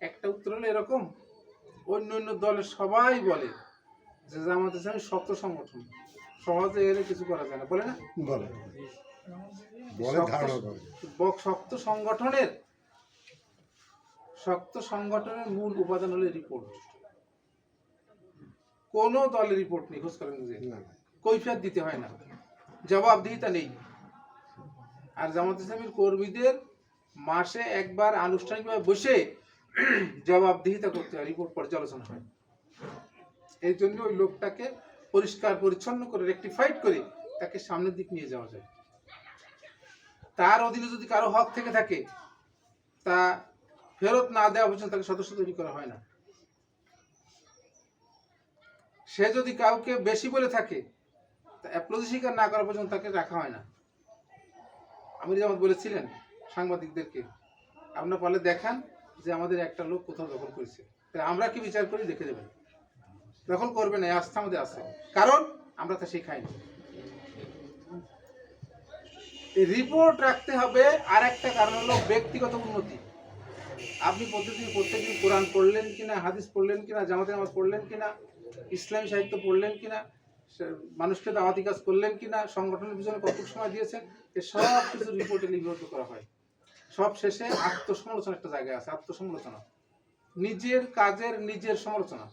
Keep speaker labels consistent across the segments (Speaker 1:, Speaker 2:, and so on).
Speaker 1: একটা উত্তর হলো এরকম। অন্য অন্য দলের সবাই বলে যে জামাত ইসলামী শক্ত সংগঠন। সহজে এলে কিছু করা যায় না। বলে না?
Speaker 2: বলে।
Speaker 1: শক্ত- সংগঠনের শক্ত সংগঠনের মূল উপাদান হলো রিপোর্ট কোন দলের রিপোর্ট নেই খোঁজ করেন যে
Speaker 2: না
Speaker 1: দিতে হয় না। জবাবদিহিতা নেই। আর জামাত ইসলামীর কর্মীদের মাসে একবার আনুষ্ঠানিকভাবে বসে জবাবদিহিতা করতে হয় রিপোর্ট পর্যালোচনা হয়। এই জন্য ওই লোকটাকে পরিষ্কার, পরিচ্ছন্ন করে রেক্টিফাইড করে তাকে সামনের দিক নিয়ে যাওয়া যায়। তার অধীনে যদি কারও হক থেকে থাকে, তা ফেরত না দেওয়া পর্যন্ত তাকে সদস্য তৈরি করা হয় না। সে যদি কাউকে বেশি বলে থাকে অ্যাপ্লোজি স্বীকার না করা পর্যন্ত তাকে রাখা হয় না। আমির জামাত বলেছিলেন সাংবাদিকদেরকে, আপনার পারলে দেখান যে আমাদের একটা লোক কোথাও দখল করেছে। আমরা কি বিচার করি? দেখে দেবেন দখল করবে না, এই আস্থা আমাদের আছে। কারণ আমরা তা শেখাইনি। রিপোর্ট রাখতে হবে আর একটা কারণ হলো ব্যক্তিগত উন্নতি। আপনি প্রতিদিন, প্রত্যেকদিন কোরআন পড়লেন কিনা, হাদিস পড়লেন কিনা, জামাতে নামাজ পড়লেন কিনা, ইসলামী সাহিত্য পড়লেন কিনা মানুষকে দাওয়াতি কাজ করলেন কিনা, সংগঠনের পিছনে কতটুকু সময় দিয়েছেন, এ সব কিছু রিপোর্টে লিপিবদ্ধ করা হয়। সব শেষে আত্মসমালোচনা একটা জায়গায় আছে, আত্মসমালোচনা। নিজের কাজের নিজের সমালোচনা।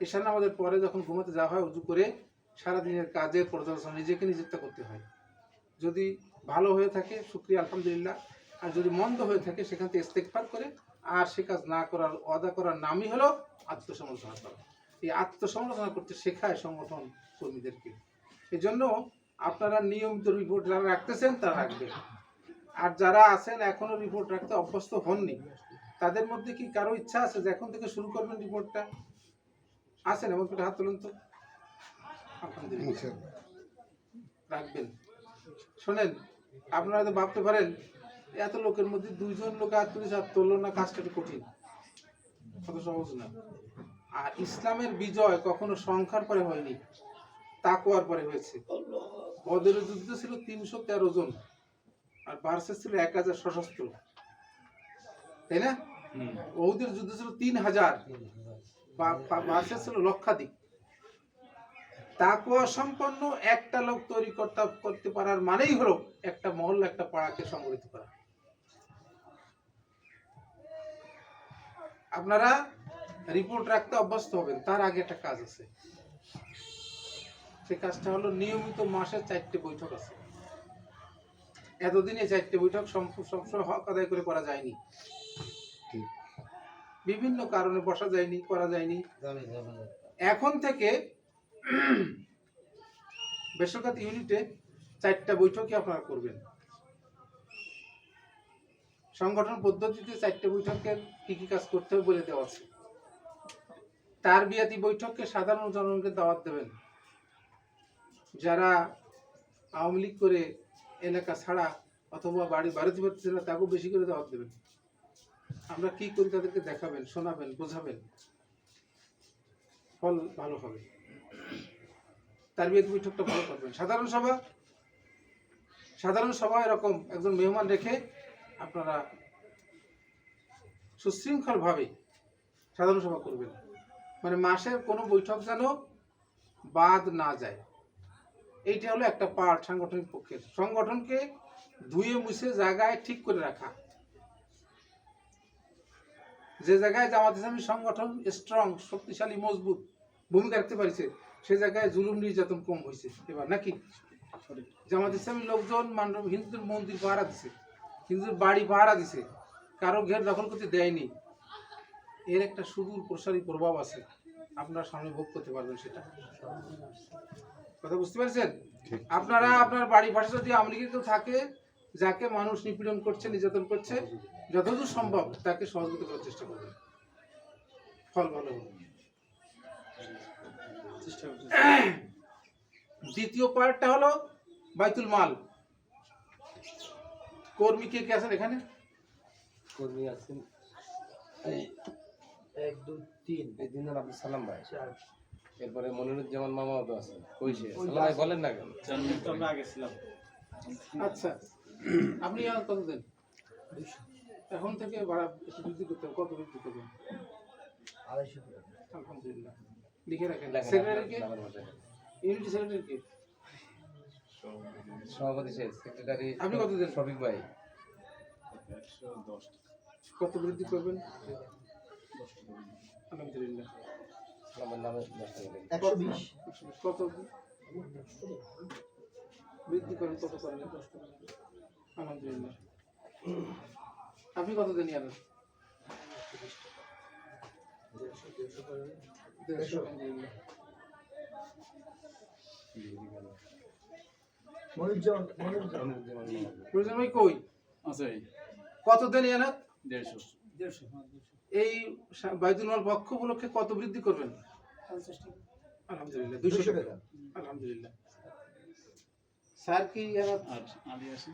Speaker 1: এশান আমাদের পরে যখন ঘুমাতে যাওয়া হয়, উজু করে সারাদিনের কাজের পর্যালোচনা, নিজেকে নিজেরটা করতে হয়। যদি ভালো হয়ে থাকে, শুক্রিয়া, আলহামদুলিল্লাহ। আর যদি মন্দ হয়ে থাকে, সেখান থেকে ইস্তেকফার করে, আর সে কাজ না করার অদা করার নামই হলো আত্মসমালোচনা করা। এই আত্মসমালোচনা করতে শেখায় সংগঠন কর্মীদেরকে। এই জন্য আপনারা নিয়মিত রিপোর্ট যারা রাখতেছেন, তারা রাখবেন। আর যারা আছেন এখনও রিপোর্ট রাখতে অভ্যস্ত হননি তাদের মধ্যে কি কারও ইচ্ছা আছে যে এখন থেকে শুরু করবেন রিপোর্টটা আছেন এমন করে হাত তুলুন তো। রাখবেন। শোনেন আপনারা তো ভাবতে পারেন এত লোকের মধ্যে দুইজন লোক হাত তুলেছে আর তুললো না কাজটা একটু কঠিন। কত সহজ না। আর ইসলামের বিজয় কখনো সংখ্যার পরে হয়নি তাকুয়ার পরে হয়েছে। বদরের যুদ্ধ ছিল তিনশো তেরো জন। আর বার্সেস ছিল এক হাজার সশস্ত্র। তাই না? ওদের যুদ্ধ ছিল তিন হাজার। বার্সেস ছিল লক্ষাধিক। তাকুয়া সম্পন্ন একটা লোক তৈরি করতে করতে পারার মানেই হলো একটা মহল্লা একটা পাড়াকে সংগঠিত করা। আপনারা রিপোর্ট রাখতে অভ্যস্ত হবেন তার আগে একটা কাজ আছে। সে কাজটা হলো নিয়মিত মাসে চারটে বৈঠক আছে। এতদিনে চারটে বৈঠক সম- সবসময় হক আদায় করে করা যায়নি। বিভিন্ন কারণে বসা যায়নি করা যায়নি। এখন থেকে বেসরকারি ইউনিটে চারটা বৈঠকই আপনারা করবেন। সংগঠন পদ্ধতিতে চারটে বৈঠকের কি কি কাজ করতে হবে বলে দেওয়া আছে। তার বিয়াতি বৈঠককে সাধারণ জনগণকে দাওয়াত দেবেন। যারা আওয়ামী লীগ করে এলাকা ছাড়া অথবা বাড়ি বাড়িতে পারতেছে না তাকেও বেশি করে দাওয়াত দেবেন। আমরা কি করি তাদেরকে দেখাবেন, শোনাবেন, বোঝাবেন? ফল ভালো হবে। তার বিয়ে বৈঠকটা ভালো করবেন। সাধারণ সভা? সাধারণ সভা এরকম একজন মেহমান রেখে আপনারা সুশৃঙ্খলভাবে সাধারণ সভা করবেন। মানে মাসের কোনো বৈঠক যেন বাদ না যায়। এইটা হলো একটা পার্ট সাংগঠনিক পক্ষের সংগঠনকে ধুয়ে মুছে জায়গায় ঠিক করে রাখা। যে জায়গায় জামাত ইসলামী সংগঠন স্ট্রং শক্তিশালী মজবুত ভূমিকা রাখতে পারছে সে জায়গায় জুলুম নির্যাতন কম হয়েছে এবার নাকি? জামাত ইসলামী লোকজন মান্ডব হিন্দুদের মন্দির পাহারা দিছে হিন্দুদের বাড়ি পাহারা দিছে কারও ঘের দখল করতে দেয়নি। এর একটা সুদূর প্রসারী প্রভাব আছে আপনারা সামনে ভোগ করতে পারবেন সেটা। কথা বুঝতে পারছেন? আপনারা আপনার বাড়ি পাশে যদি আওয়ামী লীগের কেউ থাকে যাকে মানুষ নিপীড়ন করছে নির্যাতন করছে যতদূর সম্ভব তাকে সহযোগিতা করার চেষ্টা করবেন। ফল ভালো হবে দ্বিতীয় পার্টটা হলো বাইতুল মাল। কর্মী কে কে আছেন এখানে?
Speaker 3: কর্মী আছেন। এই এক দুই তিন। এই দিন আব্দুল সালাম ভাই। এরপরে মনিরুজ্জামান মামাও তো আছে। কইছে
Speaker 4: ওই
Speaker 3: সালাম ভাই বলেন না কেন?
Speaker 1: আমরা আগে ছিলাম আচ্ছা আপনি আর কত দেন এখন থেকে ভাড়া একটু বৃদ্ধি করতে হবে। কত বৃদ্ধি করবেন?
Speaker 3: আড়াইশো টাকা।
Speaker 1: আলহামদুলিল্লাহ। লিখে রাখেন।
Speaker 3: লেখেন,
Speaker 1: সেক্রেটারি কে?
Speaker 3: নামের মধ্যে লেখেন।
Speaker 1: ইউনিটি সেক্রেটারি কে?
Speaker 3: সভাপতি সাহেব সেক্রেটারি
Speaker 1: আপনি কত দেন?
Speaker 3: শফিক ভাই।
Speaker 1: কত বৃদ্ধি করবেন? আলহামদুলিল্লাহ।
Speaker 3: আমার নামে দিন।
Speaker 4: একশো বিশ।
Speaker 1: কত? বৃদ্ধি করেন কত আলহামদুলিল্লাহ। আপনি কত দেন দেড়শো। ভাই কই?
Speaker 5: আছে।
Speaker 1: কত দেন ইয়ানাত
Speaker 5: দেড়শো।
Speaker 1: এই বাইতুল মাল পক্ষ উপলক্ষে কত বৃদ্ধি করবেন? আলহামদুলিল্লাহ দুশো টাকা। আলহামদুলিল্লাহ। স্যার কি ইয়ানাত
Speaker 5: আর আলি আছে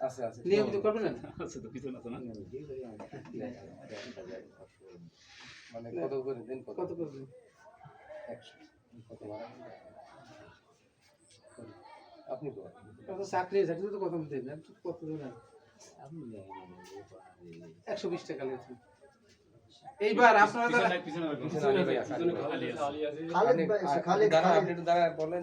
Speaker 3: আছে আছে।
Speaker 1: নিয়মিত করবেন?
Speaker 5: তো কিছু না তো না?
Speaker 3: মানে কত করে দিন কত?
Speaker 1: কত
Speaker 3: কত আপনি কত
Speaker 1: কত চাকরি চাকরি তো কত দিন না কত দেন একশো বিশ টাকা লেগেছে এইবার আপনারা